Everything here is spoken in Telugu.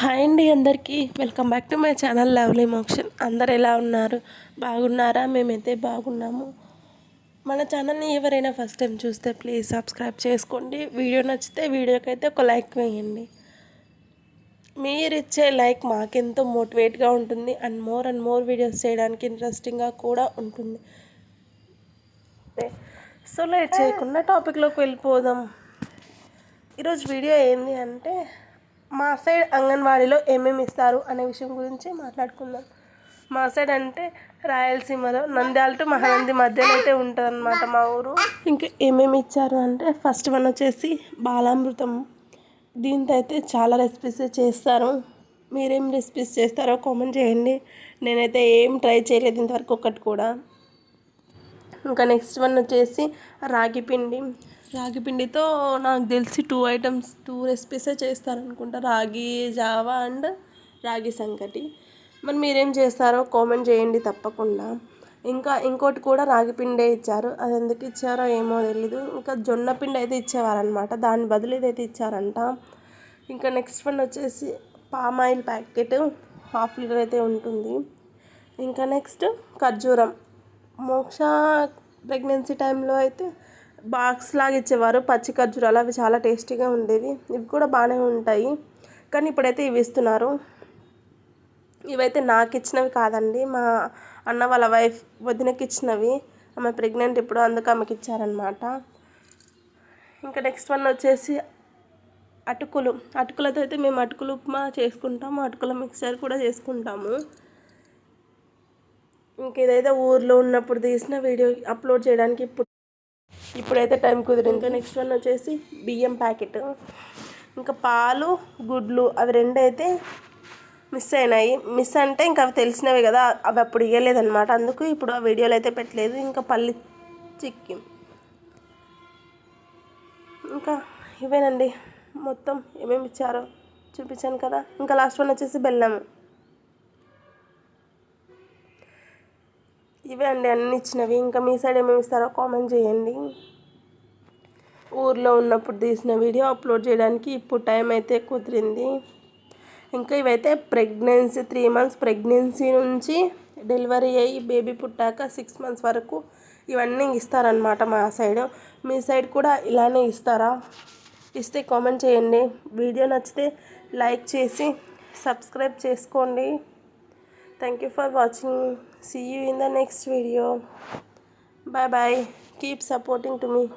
హాయ్ అండి అందరికీ. Welcome back to my channel lovely Mokshan. అందరు ఎలా ఉన్నారు? బాగున్నారా? మేమైతే బాగున్నాము. మన ఛానల్ని ఎవరైనా ఫస్ట్ టైం చూస్తే ప్లీజ్ సబ్స్క్రైబ్ చేసుకోండి. వీడియో నచ్చితే వీడియోకి అయితే ఒక లైక్ వేయండి. మీరు ఇచ్చే లైక్ మాకెంతో మోటివేట్గా ఉంటుంది. And more and more videos చేయడానికి ఇంట్రెస్టింగ్గా కూడా ఉంటుంది. సో లేట్ చేయకుండా టాపిక్లోకి వెళ్ళిపోదాం. ఈరోజు వీడియో ఏంటి అంటే మా సైడ్ అంగన్వాడీలో ఏమేమి ఇస్తారు అనే విషయం గురించి మాట్లాడుకుందాం. మా సైడ్ అంటే రాయలసీమలో నంద్యాల టు మహానంది మధ్యలో అయితే ఉంటుంది అనమాట మా ఊరు. ఇంకా ఏమేమి ఇచ్చారు అంటే ఫస్ట్ వన్ వచ్చేసి బాలామృతం. దీంతో అయితే చాలా రెసిపీస్ చేస్తారు. మీరేం రెసిపీస్ చేస్తారో కామెంట్ చేయండి. నేనైతే ఏం ట్రై చేయలేదు ఇంతవరకు ఒకటి కూడా. ఇంకా నెక్స్ట్ వన్ వచ్చేసి రాగి పిండి. రాగి పిండితో నాకు తెలిసి టూ ఐటమ్స్ టూ రెసిపీసే చేస్తారనుకుంటా. రాగి జావా అండ్ రాగి సంకటి మరి మీరేం చేస్తారో కామెంట్ చేయండి తప్పకుండా. ఇంకా ఇంకోటి కూడా రాగి పిండే ఇచ్చారు. అది ఎందుకు ఇచ్చారో ఏమో తెలీదు. ఇంకా జొన్న పిండి అయితే ఇచ్చేవారనమాట దాని బదులు ఇదైతే ఇచ్చారంట. ఇంకా నెక్స్ట్ వన్ వచ్చేసి palm oil packet. Half litre అయితే ఉంటుంది. ఇంకా నెక్స్ట్ ఖర్జూరం. మోక్ష ప్రెగ్నెన్సీ టైంలో అయితే బాక్స్ లాగా ఇచ్చేవారు పచ్చి ఖర్జూరాలు అవి చాలా టేస్టీగా ఉండేవి. ఇవి కూడా బాగానే ఉంటాయి. కానీ ఇప్పుడైతే ఇవి ఇస్తున్నారు. ఇవైతే నాకు ఇచ్చినవి కాదండి. మా అన్న వాళ్ళ వైఫ్ వదినకి ఇచ్చినవి. ఆమె ప్రెగ్నెంట్ ఇప్పుడు అందుకు ఆమెకి ఇచ్చారనమాట ఇంకా నెక్స్ట్ వన్ వచ్చేసి అటుకులు. అటుకులతో అయితే మేము అటుకులు ఉప్మా చేసుకుంటాము. అటుకుల మిక్సర్ కూడా చేసుకుంటాము. ఇంక ఇదైతే ఊర్లో ఉన్నప్పుడు తీసిన వీడియో అప్లోడ్ చేయడానికి ఇప్పుడు ఇప్పుడైతే టైం కుదిరింది. నెక్స్ట్ వన్ వచ్చేసి బియ్యం ప్యాకెట్. ఇంకా పాలు గుడ్లు అవి రెండు అయితే మిస్ అయినాయి. మిస్ అంటే ఇంకా అవి తెలిసినవి కదా అవి అప్పుడు ఇవ్వలేదన్నమాట అందుకు ఇప్పుడు ఆ వీడియోలు అయితే పెట్టలేదు. ఇంకా పల్లి చిక్కి ఇంకా ఇవేనండి. మొత్తం ఏమేమి ఇచ్చారో చూపించాను కదా. ఇంకా లాస్ట్ వన్ వచ్చేసి బెల్లం. ఇవే అండి అన్ని ఇచ్చినవి. ఇంకా మీ సైడ్ ఏమేమి ఇస్తారో కామెంట్ చేయండి. ఊర్లో ఉన్నప్పుడు తీసిన వీడియో అప్లోడ్ చేయడానికి ఇప్పుడు టైం అయితే కుదిరింది. ఇంకా ఇవైతే ప్రెగ్నెన్సీ త్రీ మంత్స్ ప్రెగ్నెన్సీ నుంచి డెలివరీ అయ్యి బేబీ పుట్టాక సిక్స్ మంత్స్ వరకు ఇవన్నీ ఇస్తారనమాట మా సైడ్. మీ సైడ్ కూడా ఇలానే ఇస్తారా? ఇస్తే కామెంట్ చేయండి. వీడియో నచ్చితే లైక్ చేసి సబ్స్క్రైబ్ చేసుకోండి. thank you for watching. See you in the next video. Bye bye keep supporting to me.